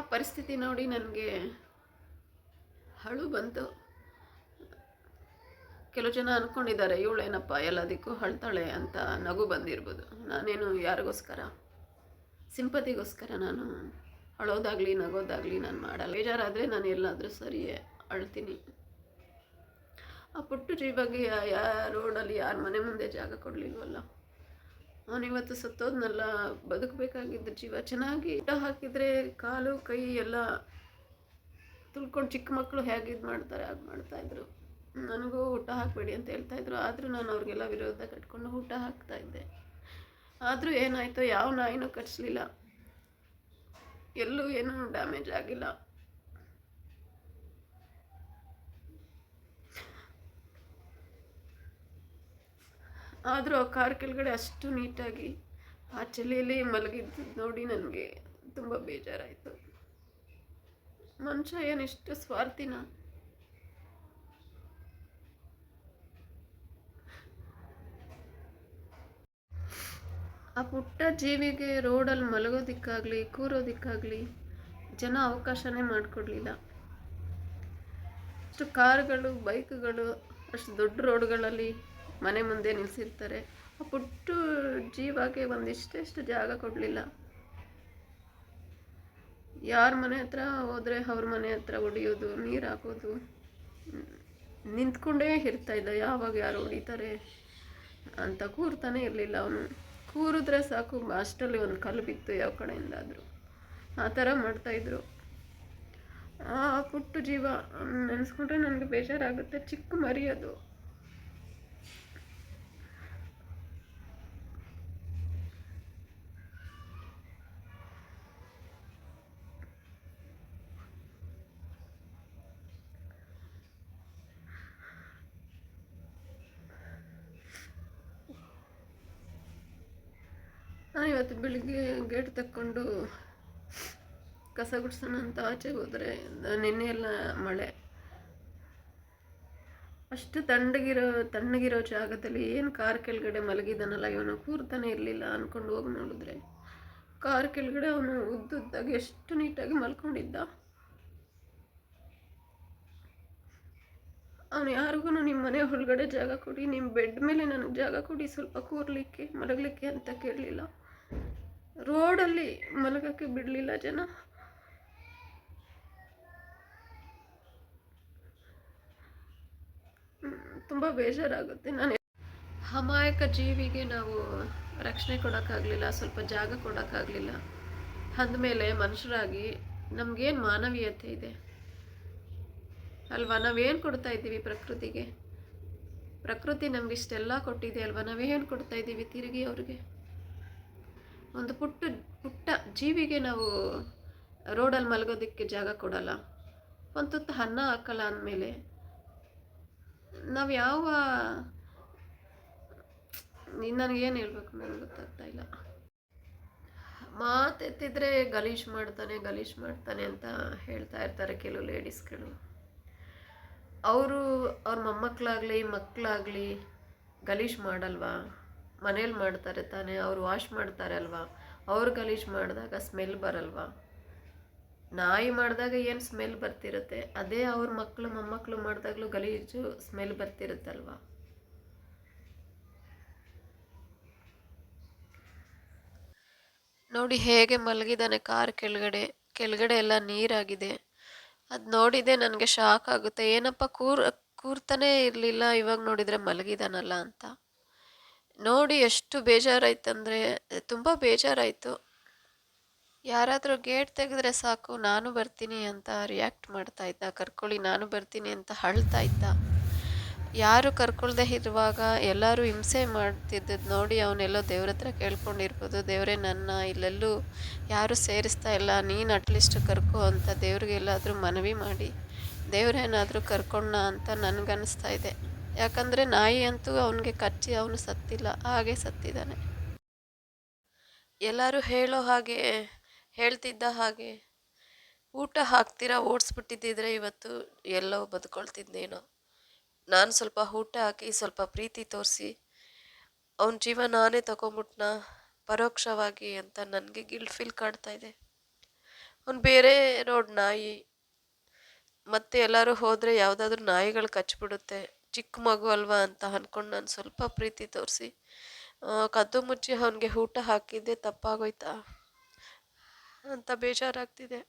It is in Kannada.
ಪರಿಸ್ಥಿತಿ ನೋಡಿ ನನಗೆ ಹಳು ಬಂತು. ಕೆಲವು ಜನ ಅಂದ್ಕೊಂಡಿದ್ದಾರೆ ಇವಳೇನಪ್ಪ ಎಲ್ಲದಕ್ಕೂ ಹಳ್ತಾಳೆ ಅಂತ ನಗು ಬಂದಿರ್ಬೋದು. ನಾನೇನು ಯಾರಿಗೋಸ್ಕರ? ಸಿಂಪತಿಗೋಸ್ಕರ ನಾನು ಅಳೋದಾಗಲಿ ನಗೋದಾಗಲಿ ನಾನು ಮಾಡಲ್ಲ. ಬೇಜಾರಾದರೆ ನಾನು ಎಲ್ಲಾದರೂ ಸರಿಯೇ ಅಳ್ತೀನಿ. ಆ ಪುಟ್ಟ ಜೀವಾಗಿ ಯಾರು ರೋಡಲ್ಲಿ ಯಾರ ಮನೆ ಮುಂದೆ ಜಾಗ ಕೊಡಲಿಲ್ವಲ್ಲ? ಅವನಿವತ್ತು ಸತ್ತೋದ್ನಲ್ಲ. ಬದುಕಬೇಕಾಗಿದ್ದ ಜೀವ. ಚೆನ್ನಾಗಿ ಊಟ ಹಾಕಿದರೆ ಕಾಲು, ಕೈ ಎಲ್ಲ ತುಳ್ಕೊಂಡು ಚಿಕ್ಕ ಮಕ್ಕಳು ಹೇಗೆ ಇದು ಮಾಡ್ತಾರೆ, ಹಾಗೆ ಮಾಡ್ತಾಯಿದ್ರು ನನಗೂ ಊಟ ಹಾಕಬೇಡಿ ಅಂತ ಹೇಳ್ತಾಯಿದ್ರು ಆದರೂ ನಾನು ಅವ್ರಿಗೆಲ್ಲ ವಿರೋಧ ಕಟ್ಕೊಂಡು ಊಟ ಹಾಕ್ತಾಯಿದ್ದೆ ಆದರೂ ಏನಾಯಿತು, ಯಾವ ನಾಯಿನೂ ಕಟ್ಸಲಿಲ್ಲ. ಎಲ್ಲೂ ಏನೂ ಡ್ಯಾಮೇಜ್ ಆಗಿಲ್ಲ. ಆದರೂ ಆ ಕಾರ್ ಕೆಳಗಡೆ ಅಷ್ಟು ನೀಟಾಗಿ ಆ ಚಳಿಯಲ್ಲಿ ಮಲಗಿದ್ದು ನೋಡಿ ನನಗೆ ತುಂಬ ಬೇಜಾರಾಯಿತು. ಮನುಷ್ಯ ಏನಿಷ್ಟು ಸ್ವಾರ್ಥಿನ? ಆ ಪುಟ್ಟ ಜೀವಿಗೆ ರೋಡಲ್ಲಿ ಮಲಗೋದಿಕ್ಕಾಗಲಿ, ಕೂರೋದಿಕ್ಕಾಗಲಿ ಜನ ಅವಕಾಶನೇ ಮಾಡಿಕೊಡ್ಲಿಲ್ಲ. ಅಷ್ಟು ಕಾರುಗಳು, ಬೈಕ್ಗಳು, ಅಷ್ಟು ದೊಡ್ಡ ರೋಡ್ಗಳಲ್ಲಿ ಮನೆ ಮುಂದೆ ನಿಲ್ಲಿಸಿರ್ತಾರೆ ಆ ಪುಟ್ಟು ಜೀವಕ್ಕೆ ಒಂದಿಷ್ಟೆಷ್ಟು ಜಾಗ ಕೊಡಲಿಲ್ಲ. ಯಾರ ಮನೆ ಹತ್ರ ಹೋದರೆ ಅವ್ರ ಮನೆ ಹತ್ರ ಹೊಡಿಯೋದು ನೀರು ಹಾಕೋದು, ನಿಂತ್ಕೊಂಡೇ ಇರ್ತಾ ಇದ್ದ. ಯಾವಾಗ ಯಾರು ಹೊಡಿತಾರೆ ಅಂತ ಕೂರ್ತಾನೆ ಇರಲಿಲ್ಲ ಅವನು. ಕೂರಿದ್ರೆ ಸಾಕು ಅಷ್ಟಲ್ಲಿ ಒಂದು ಕಲ್ಲು ಬಿತ್ತು ಯಾವ ಕಡೆಯಿಂದಾದರೂ. ಆ ಥರ ಮಾಡ್ತಾಯಿದ್ರು ಆ ಪುಟ್ಟ ಜೀವ ನೆನೆಸ್ಕೊಂಡ್ರೆ ನನಗೆ ಬೇಜಾರಾಗುತ್ತೆ. ಚಿಕ್ಕ ಮರಿ ಅದು. ಇವತ್ತು ಬೆಳಿಗ್ಗೆ ಗೇಟ್ ತಕ್ಕೊಂಡು ಕಸ ಗುಡ್ಸೋಣ ಅಂತ ಆಚೆ ಹೋದರೆ ನಿನ್ನೆ ಎಲ್ಲ ಮಳೆ. ಅಷ್ಟು ತಣ್ಣಗಿರೋ ತಣ್ಣಗಿರೋ ಜಾಗದಲ್ಲಿ ಏನು ಕಾರ್ ಕೆಳಗಡೆ ಮಲಗಿದ್ದಾನಲ್ಲ, ಇವನು ಕೂರ್ತಾನೆ ಇರಲಿಲ್ಲ ಅಂದ್ಕೊಂಡು ಹೋಗಿ ನೋಡಿದ್ರೆ. ಕಾರ್ ಕೆಳಗಡೆ ಅವನು ಉದ್ದುದ್ದಾಗಿ ಎಷ್ಟು ನೀಟಾಗಿ ಮಲ್ಕೊಂಡಿದ್ದ. ಅವನು ಯಾರಿಗೂ ನಿಮ್ಮ ಮನೆ ಒಳಗಡೆ ಜಾಗ ಕೊಡಿ ನಿಮ್ಮ ಬೆಡ್ ಮೇಲೆ ನನಗೆ ಜಾಗ ಕೊಡಿ, ಸ್ವಲ್ಪ ಕೂರ್ಲಿಕ್ಕೆ, ಮಲಗಲಿಕ್ಕೆ ಅಂತ ಕೇಳಲಿಲ್ಲ. ರೋಡಲ್ಲಿ ಮಲಗಕ್ಕೆ ಬಿಡಲಿಲ್ಲ ಜನ. ತುಂಬ ಬೇಜಾರಾಗುತ್ತೆ ನಾನು ಅಮಾಯಕ ಜೀವಿಗೆ ನಾವು ರಕ್ಷಣೆ ಕೊಡೋಕ್ಕಾಗಲಿಲ್ಲ, ಸ್ವಲ್ಪ ಜಾಗ ಕೊಡೋಕ್ಕಾಗಲಿಲ್ಲ. ಅಂದಮೇಲೆ ಮನುಷ್ಯರಾಗಿ ನಮಗೇನು ಮಾನವೀಯತೆ ಇದೆ? ಅಲ್ವಾ? ನಾವೇನು ಕೊಡ್ತಾ ಇದ್ದೀವಿ ಪ್ರಕೃತಿಗೆ? ಪ್ರಕೃತಿ ನಮಗಿಷ್ಟೆಲ್ಲ ಕೊಟ್ಟಿದೆ ಅಲ್ವಾ? ನಾವೇನು ಕೊಡ್ತಾ ಇದ್ದೀವಿ ತಿರುಗಿ ಅವ್ರಿಗೆ? ಒಂದು ಪುಟ್ಟ ಪುಟ್ಟ ಜೀವಿಗೆ ನಾವು ರೋಡಲ್ಲಿ ಮಲಗೋದಕ್ಕೆ ಜಾಗ ಕೊಡಲ್ಲ. ಒಂದು ತುತ್ತು ಅನ್ನ ಹಾಕಲ್ಲ ಅಂದಮೇಲೆ. ನಾವು ಯಾವ ನನಗೇನು ಹೇಳ್ಬೇಕು ನನಗೆ ಗೊತ್ತಾಗ್ತಾ ಇಲ್ಲ. ಮಾತೆತ್ತಿದ್ರೆ ಗಲೀಜ್ ಮಾಡ್ತಾನೆ ಗಲೀಜ್ ಮಾಡ್ತಾನೆ ಅಂತ ಹೇಳ್ತಾ ಇರ್ತಾರೆ ಕೆಲವು ಲೇಡೀಸ್ಗಳು. ಅವರು ಅವ್ರ ಮೊಮ್ಮಕ್ಕಳಾಗಲಿ ಮಕ್ಕಳಾಗಲಿ ಗಲೀಜ್ ಮಾಡಲ್ವಾ? ಮನೇಲಿ ಮಾಡ್ತಾರೆ ತಾನೇ, ಅವ್ರು ವಾಶ್ ಮಾಡ್ತಾರೆ ಅಲ್ವಾ? ಅವ್ರು ಗಲೀಜು ಮಾಡಿದಾಗ ಸ್ಮೆಲ್ ಬರಲ್ವಾ? ನಾಯಿ ಮಾಡಿದಾಗ ಏನು ಸ್ಮೆಲ್ ಬರ್ತಿರುತ್ತೆ? ಅದೇ ಅವ್ರ ಮಕ್ಕಳು ಮೊಮ್ಮಕ್ಕಳು ಮಾಡಿದಾಗಲೂ ಗಲೀಜು ಸ್ಮೆಲ್ ಬರ್ತಿರುತ್ತಲ್ವಾ? ನೋಡಿ ಹೇಗೆ ಮಲಗಿದ್ದಾನೆ ಕಾರ್ ಕೆಳಗಡೆ. ಕೆಳಗಡೆ ಎಲ್ಲ ನೀರಾಗಿದೆ. ಅದು ನೋಡಿದೆ ನನಗೆ ಶಾಕ್ ಆಗುತ್ತೆ. ಏನಪ್ಪ ಕೂರ್, ಕೂರ್ತಾನೆ ಇರಲಿಲ್ಲ, ಇವಾಗ ನೋಡಿದರೆ ಮಲಗಿದಾನಲ್ಲ ಅಂತ. ನೋಡಿ ಎಷ್ಟು ಬೇಜಾರಾಯ್ತಂದರೆ, ತುಂಬ ಬೇಜಾರಾಯಿತು. ಯಾರಾದರೂ ಗೇಟ್ ತೆಗೆದ್ರೆ ಸಾಕು, ನಾನು ಬರ್ತೀನಿ ಅಂತ ರಿಯಾಕ್ಟ್ ಮಾಡ್ತಾ ಇದ್ದ. ಕರ್ಕೊಳ್ಳಿ, ನಾನು ಬರ್ತೀನಿ ಅಂತ ಅಳ್ತಾ ಇದ್ದ. ಯಾರು ಕರ್ಕೊಳ್ದೆ ಇರುವಾಗ ಎಲ್ಲರೂ ಹಿಂಸೆ ಮಾಡ್ತಿದ್ದದ್ದು ನೋಡಿ ಅವನೆಲ್ಲೋ ದೇವ್ರ ಹತ್ರ ಕೇಳ್ಕೊಂಡಿರ್ಬೋದು. ದೇವರೇ ನನ್ನ, ಇಲ್ಲೆಲ್ಲೂ ಯಾರು ಸೇರಿಸ್ತಾ ಇಲ್ಲ. ನೀನು ಅಟ್ಲೀಸ್ಟ್ ಕರ್ಕೊ ಅಂತ ದೇವ್ರಿಗೆಲ್ಲಾದರೂ ಮನವಿ ಮಾಡಿ. ದೇವ್ರೇನಾದರೂ ಕರ್ಕೊಂಡ ಅಂತ ನನಗನ್ನಿಸ್ತಾ ಇದೆ. ಯಾಕಂದರೆ ನಾಯಿ ಅಂತೂ ಅವನಿಗೆ ಕಚ್ಚಿ ಅವನು ಸತ್ತಿಲ್ಲ, ಹಾಗೆ ಸತ್ತಿದ್ದಾನೆ ಎಲ್ಲರೂ ಹೇಳೋ ಹಾಗೆ, ಹೇಳ್ತಿದ್ದ ಹಾಗೆ, ಊಟ ಹಾಕ್ತೀರಾ ಓಡಿಸ್ಬಿಟ್ಟಿದ್ದಿದ್ರೆ ಇವತ್ತು ಎಲ್ಲೋ ಬದುಕೊಳ್ತಿದ್ದೇನೋ ನಾನು ಸ್ವಲ್ಪ ಊಟ ಹಾಕಿ, ಸ್ವಲ್ಪ ಪ್ರೀತಿ ತೋರಿಸಿ, ಅವನ ಜೀವ ನಾನೇ ತಗೊಂಬಿಟ್ನ, ಪರೋಕ್ಷವಾಗಿ ಅಂತ ನನಗೆ ಗಿಲ್ಟ್ ಫೀಲ್ ಕಾಡ್ತಾ ಇದೆ. ಅವ್ನು ಬೇರೆ ರೋಡ್ ನಾಯಿ. ಮತ್ತೆ ಎಲ್ಲರೂ ಹೋದರೆ ಯಾವುದಾದ್ರೂ ನಾಯಿಗಳು ಕಚ್ಬಿಡುತ್ತೆ. ಚಿಕ್ಕ ಮಗು ಅಲ್ವಾ ಅಂತ ಅಂದ್ಕೊಂಡು ನಾನು ಸ್ವಲ್ಪ ಪ್ರೀತಿ ತೋರಿಸಿ. ಕದ್ದು ಮುಚ್ಚಿ ಅವನಿಗೆ ಊಟ ಹಾಕಿದ್ದೆ ತಪ್ಪಾಗೋಯ್ತಾ? ಅಂತ ಬೇಜಾರಾಗ್ತಿದೆ.